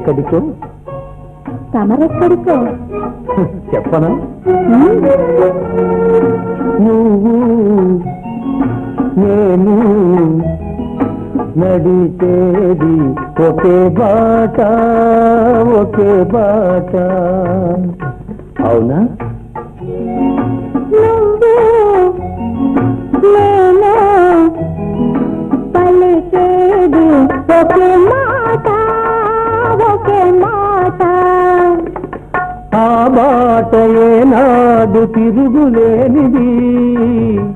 ఎక్కడికో తమరెక్కడికో? చెప్పనా? నువ్వు నేను నడిచేది ఒకే బాట ఒకే బాట. అవునా? నేను పలికేది ఒకే మాట మాట ఆ బాట ఏనాడు తిరుగులేనిది.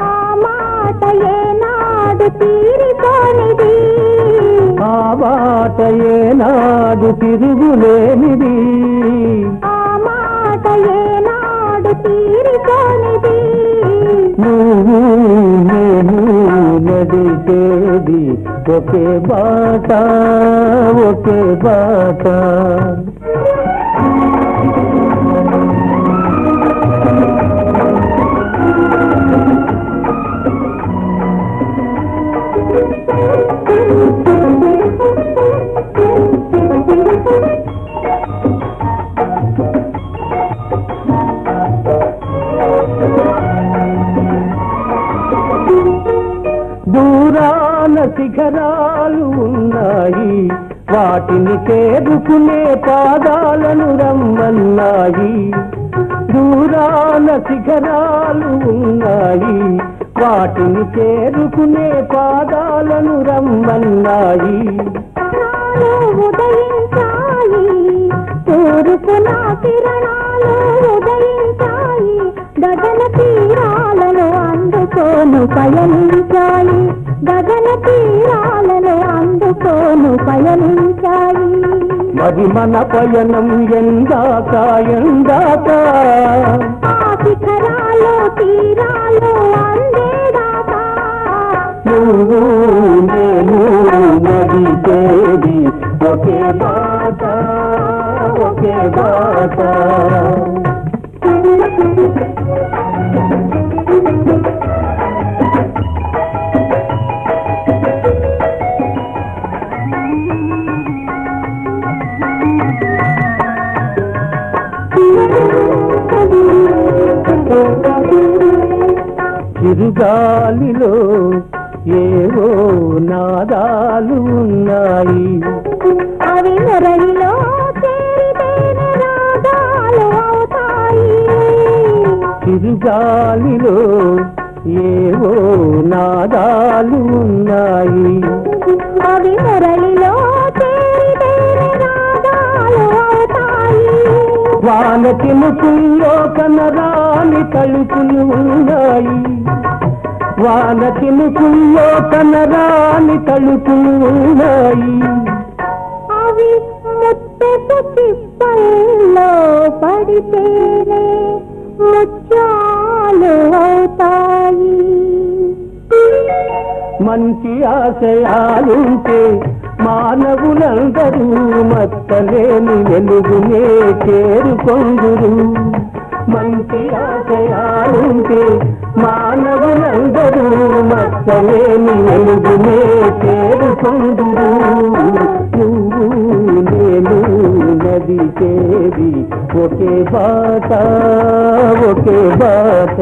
ఆ మాట ఏనాడు తీరిపోనిది. ఆ బాట ఏనాడు తిరుగులేనిది. ఆ మాట ఏనాడు తీరిపోనిది. నువ్వు నేను నడిచేది ఒకే బాట ఒకే బాట. దూరాన శిఖరాలు ఉన్నాయి. వాటిని చేరుకునే పాదాలను రమ్మన్నాయి. దూరాన శిఖరాలు ఉన్నాయి. వాటిని చేరుకునే పాదాలను రమ్మన్నాయి. కిరణాలు ఉదయించాయి తూర్పున కిరణాలు ఉదయించాయి గగన తీరాలను అందుకోను పయనించాయి గగన తీరాలను అందుకోను పయనించాయి. మరి మన పయనం ఎందాక ఎందాక. ఒకే బాట ఒకే బాట చిరుగాలిలో ఏవో నాదాలు ఉన్నాయి అవి అవుతాయి. చిరుగాలిలో ఏవో నాదాలు ఉన్నాయి అవి మురళిలో చేరితేనే రాగాలు అవుతాయి. వాన చినుకుల్లో కనరాని తలుపులు ఉన్నాయి. వాన చినుకుల్లో కనరాని తలుపులు ఉన్నాయి అవి ముత్తెపు చిప్పల్లో పడితేనే ముత్యాలు అవుతాయి. మంచి ఆశయాలుంటే మానవులందరూ మత్తలేని వెలుగునే చేరుకొందురు. మంచి ఆశయాలుంటే మచ్చలేని ఎలుగునే పేరు పొందురు నువ్వు నేను నది చేరి ఒకే బాట ఒకే బాట.